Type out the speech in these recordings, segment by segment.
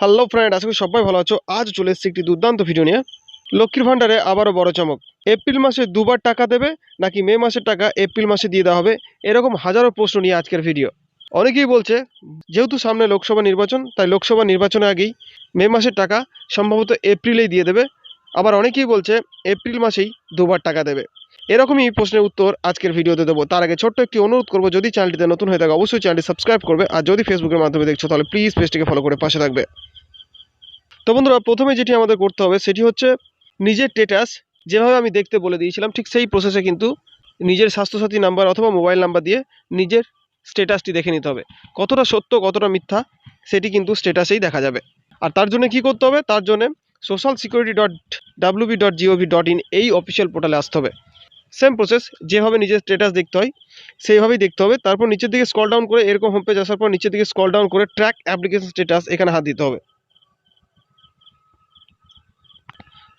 Hello friend, আশা করি সবাই ভালো আছো। আজ চলে এসেছি একটি দুর্দান্ত ভিডিও নিয়ে। লক্ষ্মীর ভাণ্ডারে আবারও বড় চমক। এপ্রিল মাসে দুবার টাকা দেবে নাকি মে মাসের টাকা এপ্রিল মাসে দিয়ে দেওয়া হবে, এরকম হাজারো প্রশ্ন নিয়ে আজকের ভিডিও অনেকেই বলছে, যেহেতু সামনে লোকসভা নির্বাচন, তাই লোকসভা নির্বাচনের আগেই মে মাসের টাকা সম্ভবত এপ্রিলেই দিয়ে দেবে। আবার অনেকেই বলছে, এপ্রিল মাসেই দুবার টাকা দেবে। এরকমই প্রশ্নের উত্তর আজকের ভিডিওতে দেবো। তার আগে ছোট্ট একটি অনুরোধ করব, যদি চ্যানেলটিতে নতুন হয়ে থাকে, অবশ্যই চ্যানেলটি সাবস্ক্রাইব করবে। আর যদি ফেসবুকের মাধ্যমে দেখছ, তাহলে প্লিজ পেজটিকে ফলো করে পাশে থাকবে। তো বন্ধুরা, প্রথমে যেটি আমাদের করতে হবে সেটি হচ্ছে নিজের স্টেটাস যেভাবে আমি দেখতে বলে দিয়েছিলাম, ঠিক সেই প্রসেসে কিন্তু নিজের স্বাস্থ্যসাথী নাম্বার অথবা মোবাইল নাম্বার দিয়ে নিজের স্টেটাসটি দেখে নিতে হবে। কতটা সত্য, কতটা মিথ্যা, সেটি কিন্তু স্টেটাসেই দেখা যাবে। আর তার জন্য কি করতে হবে? তার জন্য social security dot WB dot GOV dot in এই অফিসিয়াল পোর্টালে আসতে হবে। সেম প্রসেস যেভাবে নিজের স্টেটাস দেখতে হয়, সেইভাবেই দেখতে হবে। তারপর নিচের দিকে স্কল ডাউন করে এরকম হোম পেজ আসার পর নিচের দিকে স্কল ডাউন করে ট্র্যাক অ্যাপ্লিকেশন স্টেটাস এখানে হাত দিতে হবে।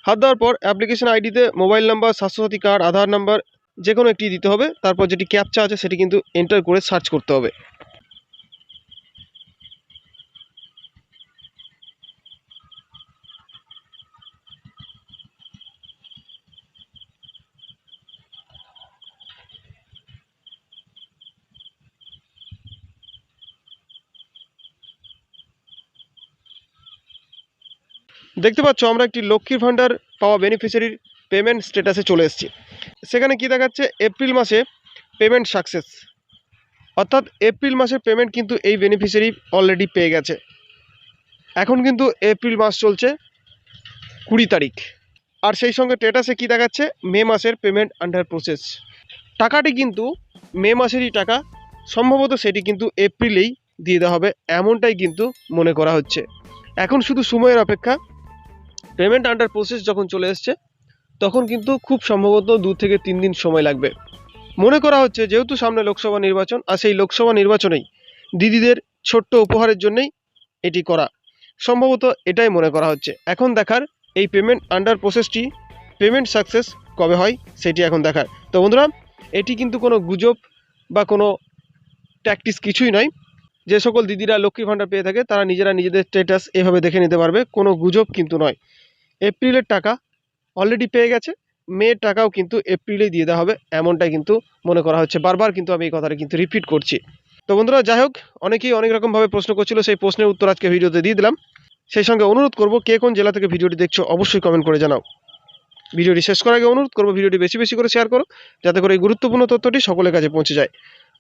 হাত দেওয়ার পর অ্যাপ্লিকেশন আইডিতে mobile number Swasthya Sathi card Aadhaar number যে কোনো একটি দিতে হবে। তারপর যেটি ক্যাপচা আছে, সেটি কিন্তু এন্টার করে সার্চ করতে হবে। দেখতে পাচ্ছ, আমরা একটি লক্ষ্মীর ভাণ্ডার পাওয়া বেনিফিশিয়ারির পেমেন্ট স্ট্যাটাসে চলে এসেছি। সেখানে কি দেখাচ্ছে এপ্রিল মাসে পেমেন্ট সাকসেস অর্থাৎ এপ্রিল মাসের পেমেন্ট কিন্তু এই বেনিফিশিয়ারি অলরেডি পেয়ে গেছে। এখন কিন্তু এপ্রিল মাস চলছে কুড়ি তারিখ। আর সেই সঙ্গে স্ট্যাটাসে কি দেখাচ্ছে, মে মাসের পেমেন্ট আন্ডার প্রসেস টাকাটি কিন্তু মে মাসেরই টাকা, সম্ভবত সেটি কিন্তু এপ্রিলেই দিয়ে দেওয়া হবে, এমনটাই কিন্তু মনে করা হচ্ছে। এখন শুধু সময়ের অপেক্ষা পেমেন্ট আন্ডার প্রসেস যখন চলে এসছে, তখন কিন্তু খুব সম্ভবত দু থেকে তিন দিন সময় লাগবে। মনে করা হচ্ছে যেহেতু সামনে লোকসভা নির্বাচন, আর সেই লোকসভা নির্বাচনেই দিদিদের ছোট্ট উপহারের জন্যই এটি করা। সম্ভবত এটাই মনে করা হচ্ছে। এখন দেখার এই পেমেন্ট আন্ডার প্রসেসটি পেমেন্ট সাকসেস কবে হয় সেটি এখন দেখার। তো বন্ধুরা, এটি কিন্তু কোনো গুজব বা কোনো ট্যাকটিস কিছুই নয়। যে সকল দিদিরা লক্ষ্মী ভাণ্ডার পেয়ে থাকে, তারা নিজেরা নিজেদের স্ট্যাটাস এভাবে দেখে নিতে পারবে। কোনো গুজব কিন্তু নয়। এপ্রিলের টাকা অলরেডি পেয়ে গেছে। মেয়ের টাকাও কিন্তু এপ্রিলেই দিয়ে দেওয়া হবে, এমনটাই কিন্তু মনে করা হচ্ছে। বারবার কিন্তু আমি এই কথাটা কিন্তু রিপিট করছি। তো বন্ধুরা, যাই হোক, অনেকেই অনেক রকমভাবে প্রশ্ন করছিল, সেই প্রশ্নের উত্তর আজকে ভিডিওতে দিয়ে দিলাম। সেই সঙ্গে অনুরোধ করব, কে কোন জেলা থেকে ভিডিওটি দেখছ, অবশ্যই কমেন্ট করে জানাও। ভিডিওটি শেষ করার আগে অনুরোধ করব, ভিডিওটি বেশি বেশি করে শেয়ার করো, যাতে করে এই গুরুত্বপূর্ণ তথ্যটি সকলের কাছে পৌঁছে যায়।